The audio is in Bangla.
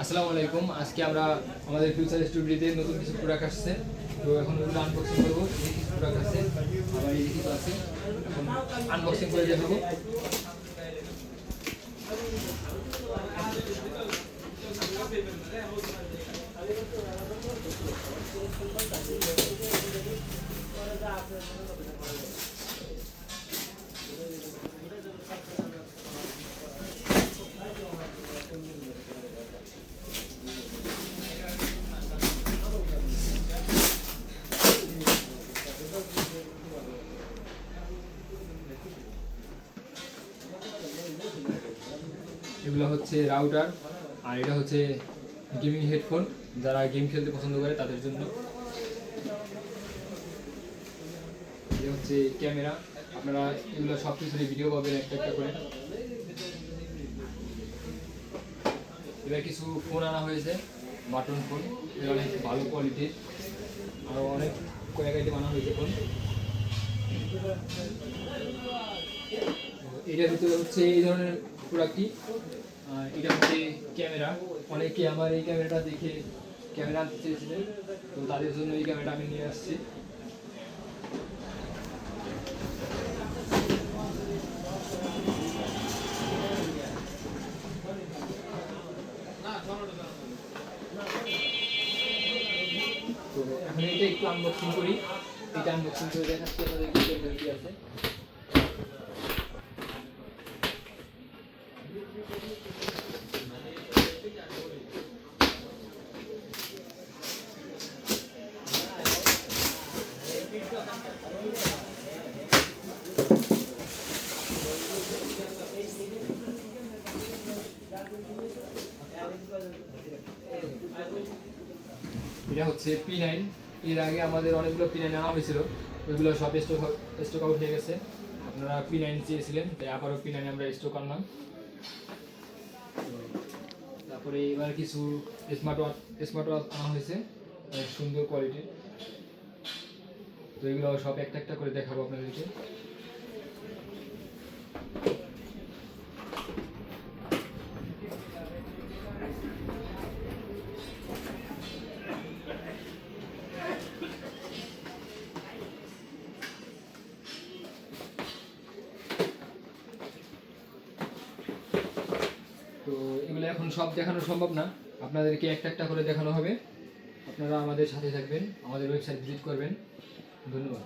আসসালামু আলাইকুম। আজকে আমরা আমাদের ফিউচার স্টুডিওতে নতুন কিছু প্রোডাক্ট আসছে। তো এখন ওগুলো আনবক্সিং করব। কিছু প্রোডাক্ট আছে, আবার এই কিছু আছে, এখন আনবক্সিং করে দেখাবো। এগুলো হচ্ছে রাউটার, আর এটা হচ্ছে গেমিং হেডফোন। যারা গেম খেলতে পছন্দ করে তাদের জন্য। এটা হচ্ছে ক্যামেরা। আপনারা এগুলো সব কিছুরই ভিডিও পাবেন একটা একটা করে। এবার কিছু ফোন আনা হয়েছে। Button phone. এটা অনেক ভালো কোয়ালিটির আরও অনেক কয়েক আইটেম আনা হয়েছে ফোন। এটার ভিতরে হচ্ছে এই ধরনের প্রোডাক্টটি আর এটা হচ্ছে ক্যামেরা। অনেকে আমার এই ক্যামেরাটা দেখে ক্যামেরা আনতে চেয়েছিলেন, তো তাদের জন্য এই ক্যামেরাটা আমি নিয়ে আসছি। তো এখন এটা একটু আনবক্সিং করি। এটা আনবক্সিং করে দেখাচ্ছি, আপনাদের কি আছে। এটা হচ্ছে পি নাইন এর আগে আমাদের অনেকগুলো পি নাইন আনা হয়েছিল। ওইগুলো সব স্টক স্টক আউট হয়ে গেছে। আপনারা পি নাইন চেয়েছিলেন, তাই আবারও পি নাইন আমরা স্টক আনলাম। তারপরে এবার কিছু স্মার্ট ওয়াচ স্মার্ট ওয়াচ আনা হয়েছে সুন্দর কোয়ালিটির তো এগুলো সব একটা একটা করে দেখাবো আপনাদেরকে। তো এগুলো এখন সব দেখানো সম্ভব না। আপনাদেরকে একটা একটা করে দেখানো হবে। আপনারা আমাদের সাথে থাকবেন, আমাদের ওয়েবসাইট ভিজিট করবেন। ধন্যবাদ।